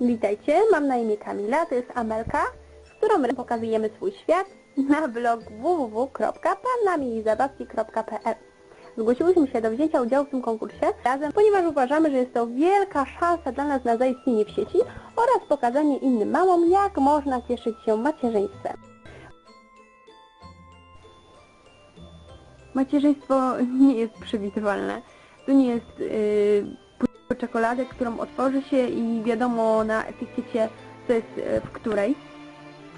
Witajcie, mam na imię Kamila, to jest Amelka, z którą pokazujemy swój świat na blog www.panamiizabawki.pl Zgłosiłyśmy się do wzięcia udziału w tym konkursie razem, ponieważ uważamy, że jest to wielka szansa dla nas na zaistnienie w sieci oraz pokazanie innym mamom, jak można cieszyć się macierzyństwem. Macierzyństwo nie jest przewidywalne. To nie jest yy, pudełko czekolady, którą otworzy się i wiadomo na etykiecie, co jest yy, w której.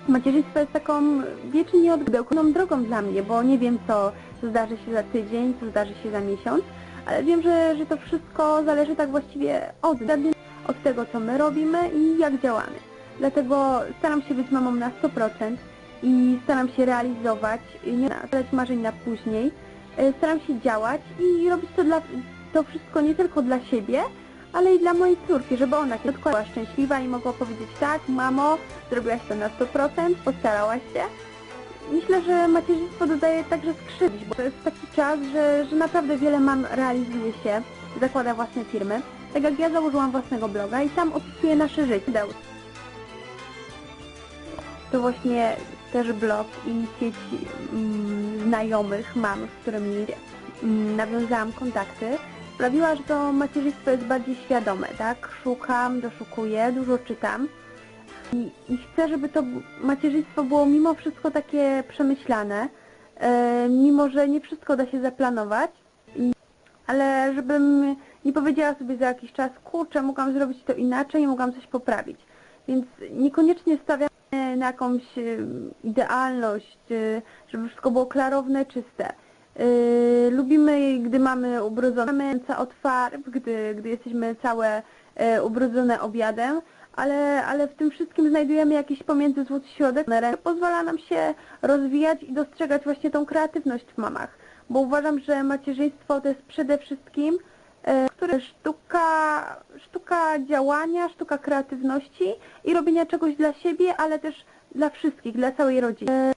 Macierzyństwo jest taką wiecznie nieodgdełkoną drogą dla mnie, bo nie wiem co zdarzy się za tydzień, co zdarzy się za miesiąc, ale wiem, że, że to wszystko zależy tak właściwie od, od tego, co my robimy i jak działamy. Dlatego staram się być mamą na 100% i staram się realizować, nie stawiać marzeń na później. E, Staram się działać i robić to, dla, to wszystko nie tylko dla siebie, ale i dla mojej córki, żeby ona kiedyś była szczęśliwa i mogła powiedzieć tak, mamo, zrobiłaś to na 100%, postarałaś się. Myślę, że macierzyństwo dodaje także skrzywić, bo to jest taki czas, że, że naprawdę wiele mam realizuje się, zakłada własne firmy. Tak jak ja założyłam własnego bloga i tam opisuję nasze życie. To właśnie też blog i sieć mm, znajomych mam, z którymi mm, nawiązałam kontakty, sprawiła, że to macierzyństwo jest bardziej świadome, tak? Szukam, doszukuję, dużo czytam i, i chcę, żeby to macierzyństwo było mimo wszystko takie przemyślane, e, mimo że nie wszystko da się zaplanować, i, ale żebym nie powiedziała sobie za jakiś czas, kurczę, mogłam zrobić to inaczej, mogłam coś poprawić. Więc niekoniecznie stawiam na jakąś e, idealność, e, żeby wszystko było klarowne, czyste. E, Lubimy, gdy mamy ubrudzone ręce od farb, gdy, gdy jesteśmy całe e, ubrudzone obiadem, ale, ale w tym wszystkim znajdujemy jakiś pomiędzy złoty środek, pozwala nam się rozwijać i dostrzegać właśnie tą kreatywność w mamach. Bo uważam, że macierzyństwo to jest przede wszystkim e, które sztuka, sztuka działania, sztuka kreatywności i robienia czegoś dla siebie, ale też dla wszystkich, dla całej rodziny.